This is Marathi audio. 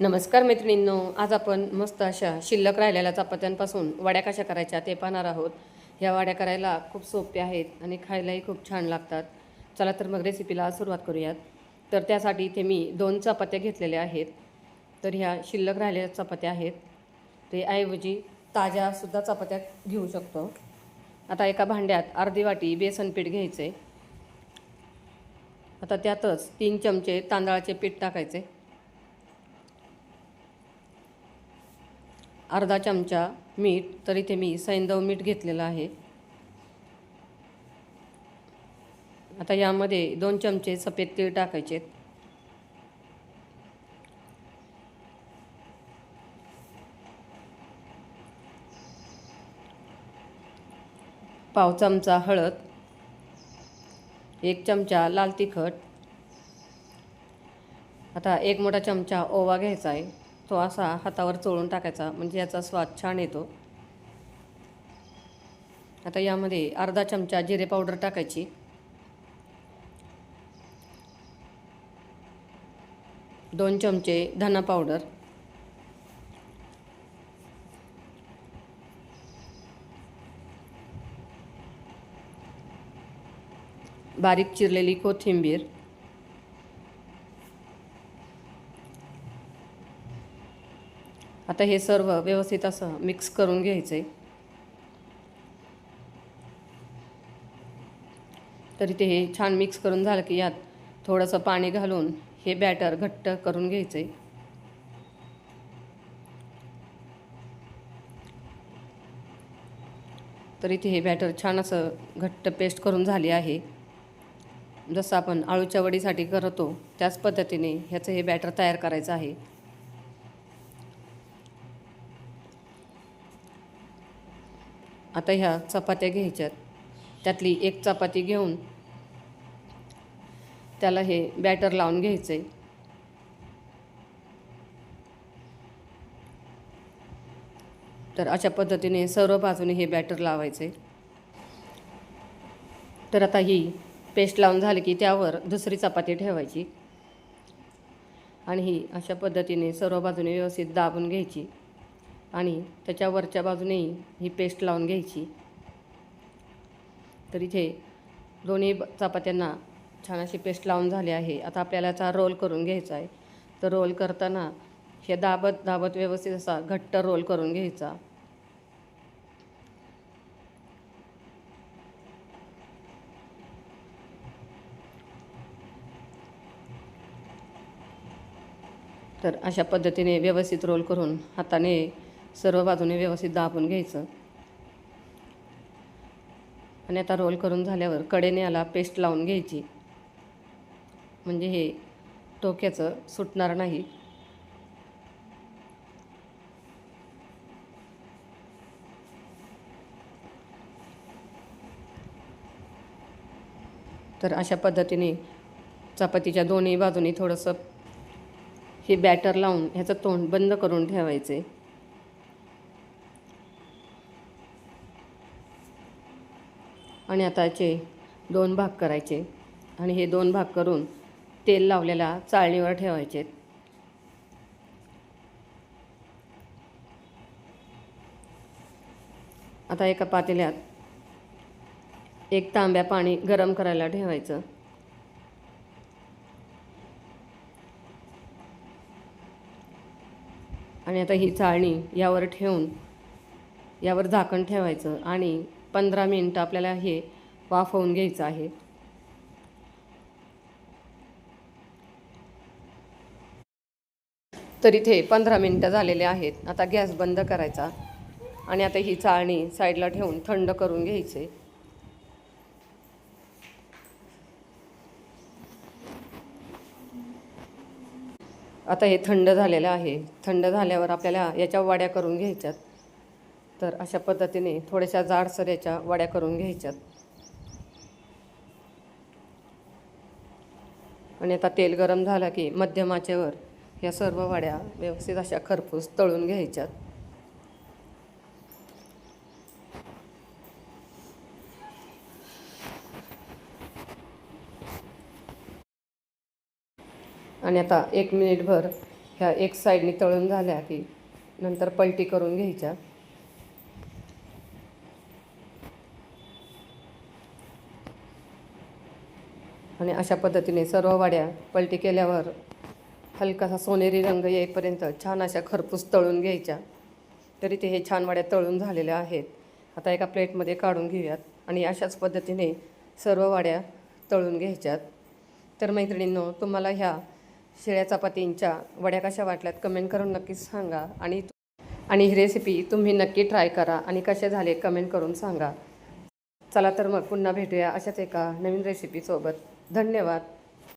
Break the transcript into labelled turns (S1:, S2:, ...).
S1: नमस्कार मैत्रिणींनो आज आपण मस्त अशा शिल्लक राहिलेल्या चपात्यांपासून वड्या कशा करायच्या ते पाहणार आहोत. ह्या वड्या करायला खूप सोप्या आहेत आणि खायलाही खूप छान लागतात. चला तर मग रेसिपीला सुरुवात करूयात. तर त्यासाठी इथे मी दोन चपात्या घेतलेल्या आहेत. तर ह्या शिल्लक राहिलेल्या चपात्या आहेत. ते ऐवजी ताज्यासुद्धा चपात्या घेऊ शकतो. आता एका भांड्यात अर्धी वाटी बेसन पीठ घ्यायचे. आता त्यातच तीन चमचे तांदळाचे पीठ टाकायचे. अर्धा चमचा मीठ तर इथे मी सैंदव मीठ घेतलेलं आहे. आता यामध्ये दोन चमचे सफेद तीळ टाकायचे पाव चमचा हळद एक चमचा लाल तिखट. आता एक मोठा चमचा ओवा घ्यायचा आहे. तो असा हातावर चोळून टाकायचा म्हणजे याचा स्वाद छान येतो. आता यामध्ये अर्धा चमचा जिरे पावडर टाकायची. दोन चमचे धना पावडर. बारीक चिरलेली कोथिंबीर. आता हे सर्व व्यवस्थित असं मिक्स करून घ्यायचं आहे तर इथे हे छान मिक्स करून झालं की यात थोडंसं पाणी घालून हे बॅटर घट्ट करून घ्यायचं आहे तर इथे हे बॅटर छान असं घट्ट पेस्ट करून झाले आहे. जसं आपण आळूच्या वडीसाठी करतो त्याच पद्धतीने ह्याचं हे बॅटर तयार करायचं आहे. आता ह्या चपात्या घ्यायच्यात. त्यातली एक चपाती घेऊन त्याला हे बॅटर लावून घ्यायचं आहे तर अशा पद्धतीने सर्व बाजूने हे बॅटर लावायचं आहे तर आता ही पेस्ट लावून झाली की त्यावर दुसरी चपाती ठेवायची. आणि ही अशा पद्धतीने सर्व बाजूने व्यवस्थित दाबून घ्यायची. आणि त्याच्या वरच्या बाजूनेही ही पेस्ट लावून घ्यायची. तर इथे दोन्ही चपात्यांना छान अशी पेस्ट लावून झाली आहे. आता आपल्याला याचा रोल करून घ्यायचा आहे. तर रोल करताना हे दाबत दाबत व्यवस्थित असा घट्ट रोल करून घ्यायचा. तर अशा पद्धतीने व्यवस्थित रोल करून हाताने सर्व बाजूने व्यवस्थित दाबून घ्यायचं. आणि आता रोल करून झाल्यावर कडेने याला पेस्ट लावून घ्यायची. म्हणजे हे टोक्याचं सुटणार नाही. तर अशा पद्धतीने चपातीच्या दोन्ही बाजूनी थोडंसं हे बॅटर लावून ह्याचं तोंड बंद करून ठेवायचे. आणि आता याचे दोन भाग करायचे. आणि हे दोन भाग करून तेल लावलेला चाळणीवर ठेवायचे. आता एका पातेल्यात एक तांब्या पाणी गरम करायला ठेवायचं. आणि आता ही चाळणी यावर ठेवून यावर झाकण ठेवायचं आणि पंधरा मिनटं आपल्याला हे वाफवून घ्यायचं आहे. तर इथे पंधरा मिनटं झालेले आहेत. आता गॅस बंद करायचा आणि आता ही चाळणी साईडला ठेवून थंड करून घ्यायचे. आता हे थंड झालेलं आहे. थंड झाल्यावर आपल्याला याच्या वड्या करून घ्यायच्यात. तर अशा पद्धतीने थोड्याशा जाडसर याच्या वड्या करून घ्यायच्यात. आणि आता तेल गरम झालं की मध्यमाचेवर या सर्व वड्या व्यवस्थित अशा खरपूस तळून घ्यायच्यात. आणि आता एक मिनिटभर ह्या एक साईडने तळून झाल्या की नंतर पलटी करून घ्यायच्या. आणि अशा पद्धतीने सर्व वाड्या पलटी केल्यावर हलकासा सोनेरी रंग येईपर्यंत छान अशा खरपूस तळून घ्यायच्या. तरी ते हे छान वाड्या तळून झालेल्या आहेत. आता एका प्लेटमध्ये काढून घेऊयात आणि अशाच पद्धतीने सर्व वाड्या तळून घ्यायच्यात. तर मैत्रिणींनो तुम्हाला ह्या शिळ्या चपातींच्या वड्या कशा वाटल्यात कमेंट करून नक्कीच सांगा आणि आणि ही रेसिपी तुम्ही नक्की ट्राय करा आणि कसे झाले कमेंट करून सांगा. चला तर मग पुन्हा भेटूया अशाच एका नवीन रेसिपीसोबत धन्यवाद.